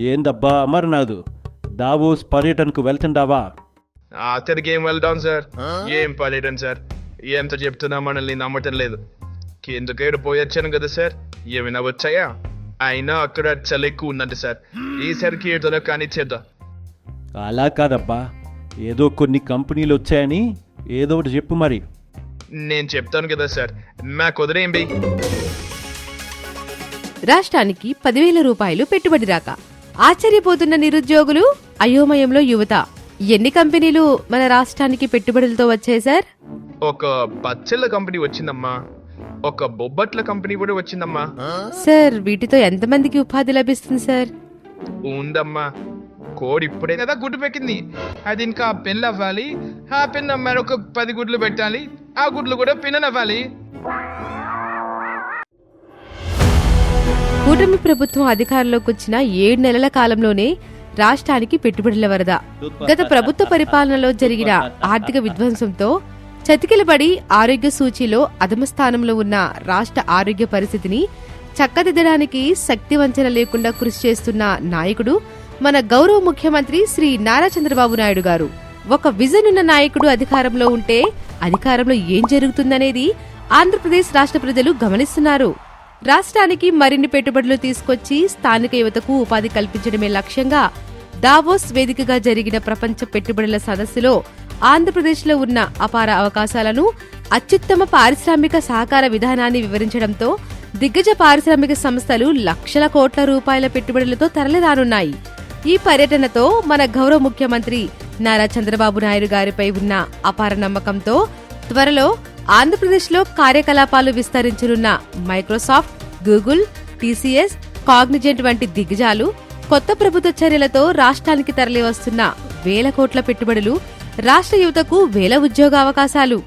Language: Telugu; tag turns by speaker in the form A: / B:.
A: ఏందబ్బా అమర్నాథ్? దావోస్ పర్యటనకు వెళ్తుండావా?
B: అతనికి ఏం వెళ్దాం సార్? ఏం పర్యటన సార్? ఎంత చెప్తున్నా మనల్ని నమ్మటం లేదు. కిందకేడు పోయొచ్చాను కదా సార్? ఏమైనా వచ్చాయా? అయినా అక్కడ చలి ఎక్కువ ఉందంట సార్. ఈసారికి ఏదో కానీ చేద్దాం
A: అలా కాదబ్బా. ఏదో కొన్ని కంపెనీలు వచ్చాయని ఏదో ఒకటి చెప్పు మరి.
B: నేను చెప్తాను కదా సార్. మాకు వదిలేం బి
C: రాష్ట్రానికి పదివేల రూపాయలు పెట్టుబడి రాక. ఆశ్చర్యపోతున్న నిరుద్యోగులు అయోమయంలో యువత. ఎన్ని కంపెనీలు మన రాష్ట్రానికి పెట్టుబడులతో వచ్చాయి సార్?
B: ఒక పచ్చళ్ళ కంపెనీ వచ్చిందమ్మా. ఒక బొబ్బట్ల కంపెనీ కూడా వచ్చిందమ్మా.
C: సార్ వీటితో ఎంతమందికి ఉపాధి లభిస్తుంది సార్?
B: ఉందమ్మా. కోడి ఇప్పుడే కదా గుడ్డు పెట్టింది అది ఇంకా పెన్ అవ్వాలి. ఆ పెన్ మరొక పది గుడ్లు పెట్టాలి. ఆ గుడ్లు కూడా పిన్
C: కూటమి ప్రభుత్వం అధికారంలోకి వచ్చిన ఏడు నెలల కాలంలోనే రాష్ట్రానికి పెట్టుబడుల వరద. గత ప్రభుత్వ పరిపాలనలో జరిగిన ఆర్థిక విధ్వంసంతో చతికిలబడి ఆరోగ్య సూచీలో అధమ స్థానంలో ఉన్న రాష్ట్ర ఆరోగ్య పరిస్థితిని చక్కదిద్దడానికి శక్తి వంచన లేకుండా కృషి చేస్తున్న నాయకుడు మన గౌరవ ముఖ్యమంత్రి శ్రీ నారా చంద్రబాబు నాయుడు గారు. ఒక విజన్ ఉన్న నాయకుడు అధికారంలో ఉంటే అధికారంలో ఏం జరుగుతుందనేది ఆంధ్రప్రదేశ్ రాష్ట్ర ప్రజలు గమనిస్తున్నారు. రాష్ట్రానికి మరిన్ని పెట్టుబడులు తీసుకొచ్చి స్థానిక యువతకు ఉపాధి కల్పించడమే లక్ష్యంగా దావోస్ వేదికగా జరిగిన ప్రపంచ పెట్టుబడుల సదస్సులో ఆంధ్రప్రదేశ్లో ఉన్న అపార అవకాశాలను అత్యుత్తమ పారిశ్రామిక సహకార విధానాన్ని వివరించడంతో దిగ్గజ పారిశ్రామిక సంస్థలు లక్షల కోట్ల రూపాయల పెట్టుబడులతో తరలిరానున్నాయి. ఈ పర్యటనతో మన గౌరవ ముఖ్యమంత్రి నారా చంద్రబాబు నాయుడు గారిపై ఉన్న అపార నమ్మకంతో త్వరలో ఆంధ్రప్రదేశ్లో కార్యకలాపాలు విస్తరించనున్న మైక్రోసాఫ్ట్ గూగుల్ టీసీఎస్ కాగ్నిజెంట్ వంటి దిగ్గజాలు కొత్త ప్రభుత్వ చర్యలతో రాష్ట్రానికి తరలివస్తున్న వేల కోట్ల పెట్టుబడులు రాష్ట్ర యువతకు వేల ఉద్యోగ అవకాశాలు.